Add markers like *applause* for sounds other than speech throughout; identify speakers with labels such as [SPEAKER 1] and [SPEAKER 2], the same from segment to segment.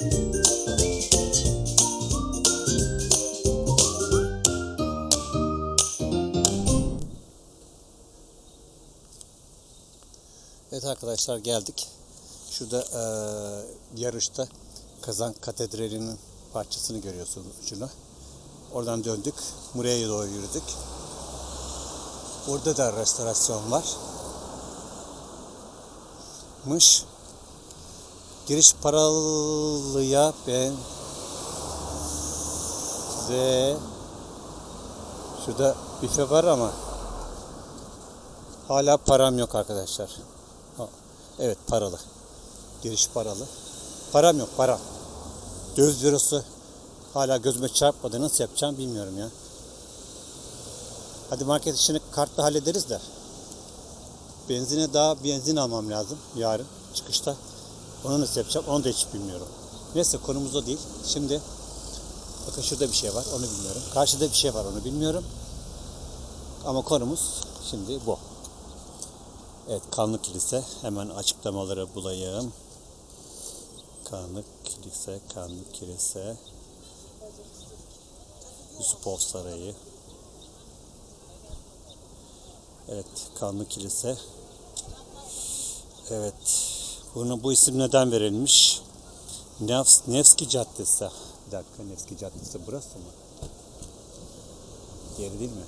[SPEAKER 1] Evet arkadaşlar geldik. Şurada eee yarışta Kazan Katedrali'nin parçasını görüyorsunuz ucunu. Oradan döndük. Buraya doğru yürüdük. Burada da restorasyon var. Mış. Giriş paralıya ben ve şurada büfe var ama hala param yok arkadaşlar. Evet paralı. Giriş paralı. Param yok param. Döviz bürosu hala gözüme çarpmadı. Nasıl yapacağım bilmiyorum ya. Hadi market işini kartla hallederiz de. Benzine daha benzin almam lazım yarın çıkışta. Onu nasıl yapacağım onu da hiç bilmiyorum. Neyse konumuz o değil. Şimdi bakın şurada bir şey var onu bilmiyorum. Karşıda bir şey var onu bilmiyorum. Ama konumuz şimdi bu. Evet Kanlı Kilise. Hemen açıklamaları bulayım. Kanlı Kilise, Kanlı Kilise. Yusupov Sarayı. Evet Kanlı Kilise. Evet. Bunu bu isim neden verilmiş? Nevs, Nevski Caddesi. Bir dakika Nevski Caddesi burası mı? Diğeri değil mi?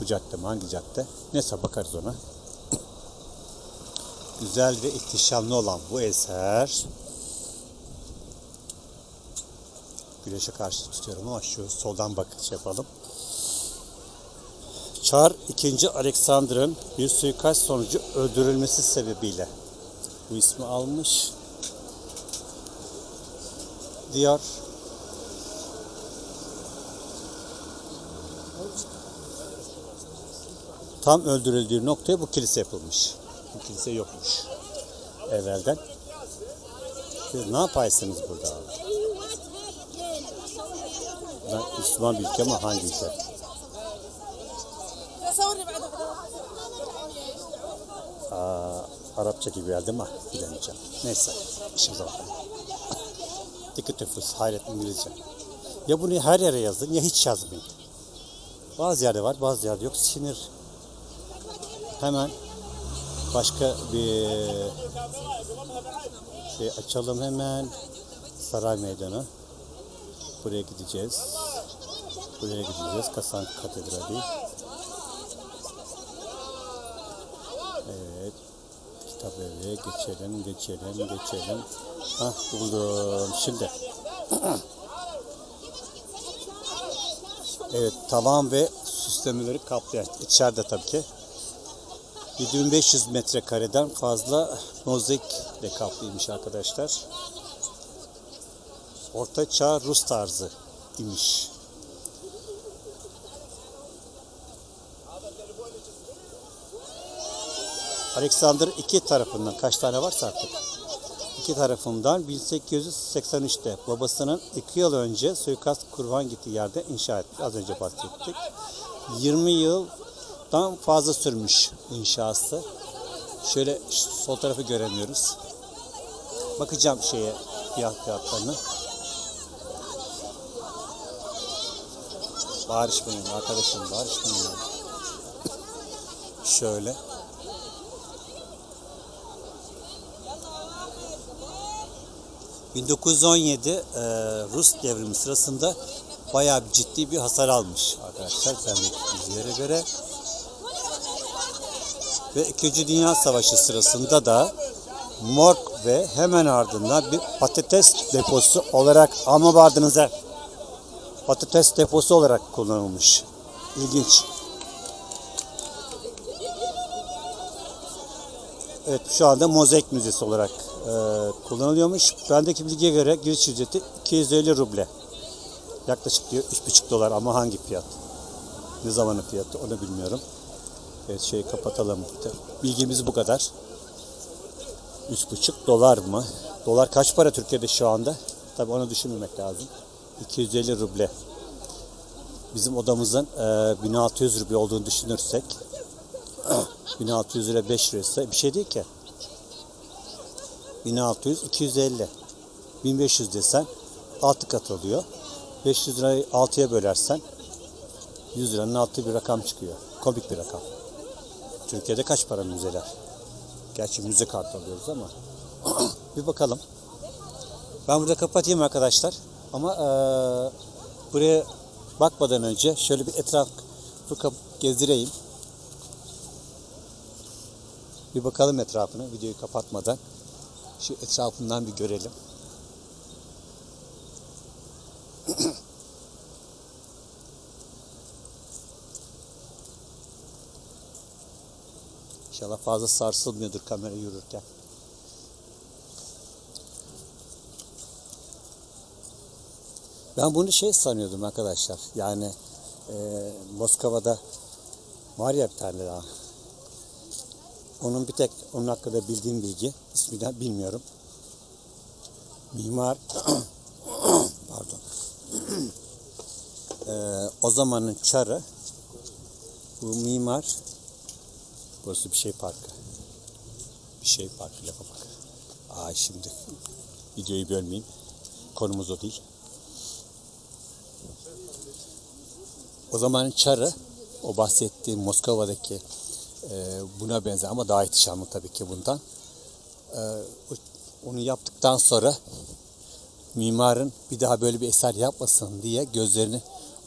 [SPEAKER 1] Bu cadde mi? Hangi cadde? Neyse bakarız ona *coughs* güzel ve ihtişamlı olan bu eser güneşe karşı tutuyorum ama şu soldan bakış yapalım. Çar 2. Alexander'ın bir suikast sonucu öldürülmesi sebebiyle bu ismi almış. Diyar tam öldürüldüğü noktaya bu kilise yapılmış. Bu kilise yokmuş evvelden. Siz ne yapaysınız burada abi? Ben Müslüman bir ülke ama hangi ülke? Aa, Arapça gibi geldi ama bilemeyeceğim. Neyse işimize bakalım. Dikkat nüfus, hayret İngilizce. Ya bunu her yere yazın ya hiç yazmayın. Bazı yerde var bazı yerde yok. Sinir. Hemen başka bir şey açalım hemen. Saray Meydanı. Buraya gideceğiz. Buraya gideceğiz. Kasan Katedrali. Kitap evi. Geçelim, geçelim, geçelim. Hah buldum. Şimdi. evet tavan ve süslemeleri kaplayan. içeride tabii ki. 7500 metrekareden fazla mozaikle kaplıymış arkadaşlar. Orta Çağ Rus tarzı imiş. Alexander iki tarafından kaç tane varsa artık iki tarafından 1883'te babasının iki yıl önce suikast kurban gittiği yerde inşa etmiş. Az önce bahsettik. 20 yıldan fazla sürmüş inşası. Şöyle sol tarafı göremiyoruz. Bakacağım şeye fiyat fiyatlarını. Bağırışmayın arkadaşım bağırışmayın. Şöyle. ...1917 e, Rus devrimi sırasında bayağı bir ciddi bir hasar almış arkadaşlar bilgilere göre. Ve 2. Dünya Savaşı sırasında da morg ve hemen ardından bir patates deposu olarak ama bardınıza patates deposu olarak kullanılmış. İlginç. Evet şu anda mozaik müzesi olarak e, kullanılıyormuş. Bendeki bilgiye göre giriş ücreti 250 ruble. Yaklaşık diyor 3,5 dolar ama hangi fiyat? Ne zamanın fiyatı onu bilmiyorum. Evet şeyi kapatalım. Bilgimiz bu kadar. 3,5 dolar mı? Dolar kaç para Türkiye'de şu anda? Tabii onu düşünmemek lazım. 250 ruble. Bizim odamızın e, 1600 ruble olduğunu düşünürsek *clears throat* 1600 lira 5 liraysa bir şey değil ki. 1600 250. 1500 desen 6 kat oluyor. 500 lirayı 6'ya bölersen 100 liranın altı bir rakam çıkıyor. Komik bir rakam. Türkiye'de kaç para müzeler? Gerçi müze kartı alıyoruz ama *clears throat* bir bakalım. Ben burada kapatayım arkadaşlar. Ama eee, buraya bakmadan önce şöyle bir etrafı kap- gezdireyim. Bir bakalım etrafına videoyu kapatmadan. Şu etrafından bir görelim. *clears throat* İnşallah fazla sarsılmıyordur kamera yürürken. Ben bunu şey sanıyordum arkadaşlar. Yani e, Moskova'da var ya bir tane daha. Onun bir tek onun hakkında bildiğim bilgi. ismini bilmiyorum. Mimar *clears throat* pardon. *clears throat* E, o zamanın çarı bu mimar burası bir şey parkı. Bir şey parkı lafa bak. Aa şimdi videoyu bölmeyeyim. Konumuz o değil. O zamanın çarı o bahsettiğim Moskova'daki buna benzer ama daha ihtişamlı tabii ki bundan. E, o- onu yaptıktan sonra mimarın bir daha böyle bir eser yapmasın diye gözlerini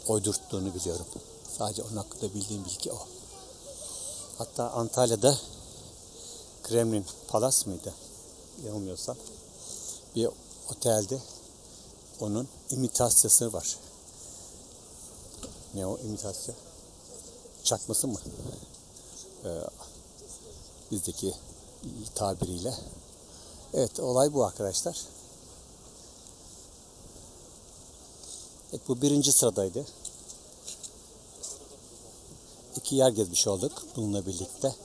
[SPEAKER 1] oydurttuğunu biliyorum. Sadece onun hakkında bildiğim bilgi o. Hatta Antalya'da Kremlin Palas mıydı? Yanılmıyorsam. Bir otelde onun imitasyası var. Ne o imitasyon? Çakması mı? Ee, bizdeki tabiriyle. Evet olay bu arkadaşlar. Evet, bu birinci sıradaydı. İki yer gezmiş olduk bununla birlikte.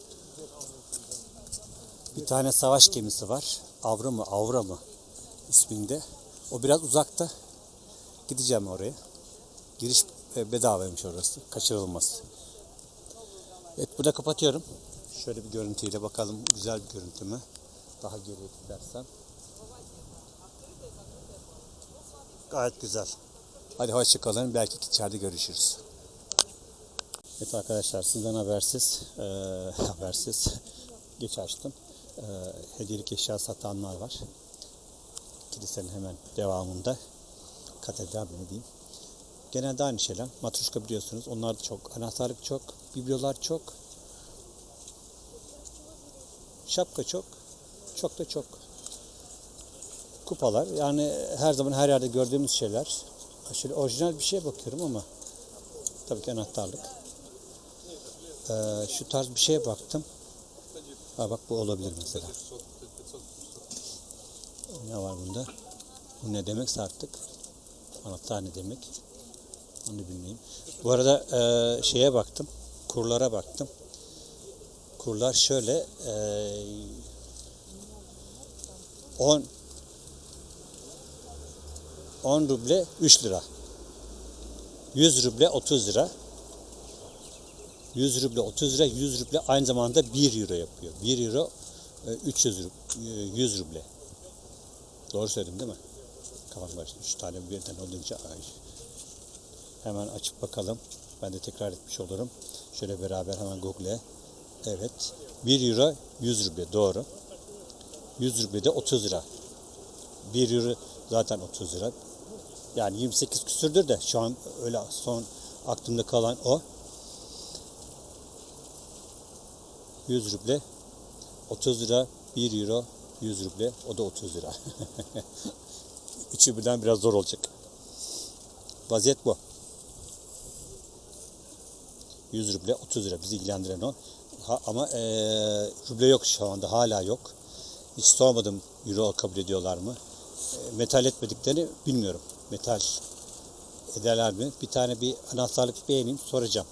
[SPEAKER 1] Bir tane savaş gemisi var. Avra mı, Avra mı isminde. O biraz uzakta. Gideceğim oraya. Giriş e, bedavaymış orası. Kaçırılmaz. Evet burada kapatıyorum. Şöyle bir görüntüyle bakalım güzel bir görüntü mü? Daha geriye gidersem. Gayet güzel. Hadi hoşçakalın. Belki içeride görüşürüz. Evet arkadaşlar sizden habersiz, e, *laughs* habersiz geç açtım. E, hediyelik eşya satanlar var. Kilisenin hemen devamında. Katedral mi diyeyim. Genelde aynı şeyler. Matruşka biliyorsunuz. Onlar da çok. Anahtarlık çok. Biblolar çok. Şapka çok. Çok da çok. Kupalar. Yani her zaman her yerde gördüğümüz şeyler. Şöyle orijinal bir şeye bakıyorum ama tabii ki anahtarlık. Ee, şu tarz bir şeye baktım. Ha bak bu olabilir mesela. Ne var bunda? Bu ne demekse artık. Anahtar ne demek? Onu bilmeyeyim. Bu arada e, şeye baktım. Kurlara baktım. Kurlar şöyle e, 10 10 ruble 3 lira. 100 ruble 30 lira. 100 ruble 30 lira, 100 ruble aynı zamanda 1 euro yapıyor. 1 euro e, 300 ruble, 100 ruble. Doğru söyledim değil mi? Kafam karıştı. 3 tane birden olunca ay. Hemen açıp bakalım. Ben de tekrar etmiş olurum. Şöyle beraber hemen Google'e. Evet. 1 euro 100 ruble doğru. 100 ruble de 30 lira. 1 euro zaten 30 lira. Yani 28 küsürdür de şu an öyle son aklımda kalan o. 100 ruble 30 lira 1 euro 100 ruble o da 30 lira. *laughs* Üçü birden biraz zor olacak. Vaziyet bu. 100 ruble 30 lira bizi ilgilendiren o. Ha, ama eee ruble yok şu anda hala yok. Hiç sormadım euro kabul ediyorlar mı? E, metal etmediklerini bilmiyorum. Metal ederler mi? Bir tane bir anahtarlık beğeneyim soracağım.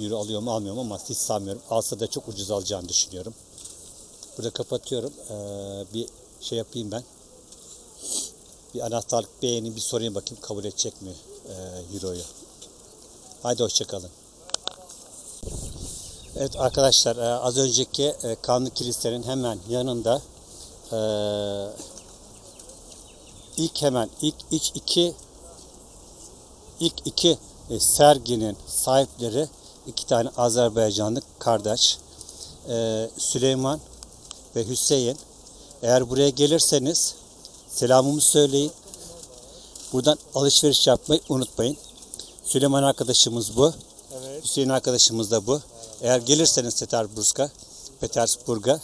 [SPEAKER 1] Euro alıyor mu almıyor mu ama hiç sanmıyorum. Alsa da çok ucuz alacağını düşünüyorum. Burada kapatıyorum. Ee, bir şey yapayım ben. Bir anahtarlık beğeneyim bir sorayım bakayım kabul edecek mi e, Euro'yu. Haydi hoşçakalın. Evet arkadaşlar e, az önceki e, Kanlı Kilisenin hemen yanında e, ilk hemen ilk ilk iki ilk iki serginin sahipleri iki tane Azerbaycanlı kardeş Süleyman ve Hüseyin. Eğer buraya gelirseniz selamımı söyleyin. Buradan alışveriş yapmayı unutmayın. Süleyman arkadaşımız bu.
[SPEAKER 2] Evet.
[SPEAKER 1] Hüseyin arkadaşımız da bu. Eğer gelirseniz Petersburg'a, Petersburg'a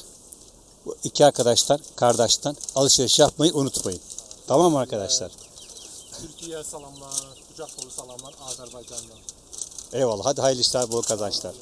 [SPEAKER 1] bu iki arkadaşlar kardeşten alışveriş yapmayı unutmayın. Tamam mı arkadaşlar?
[SPEAKER 2] Türkiye'ye salamlar, kucak dolu salamlar Azerbaycan'dan.
[SPEAKER 1] Eyvallah. Hadi hayırlı işler, bol kazançlar.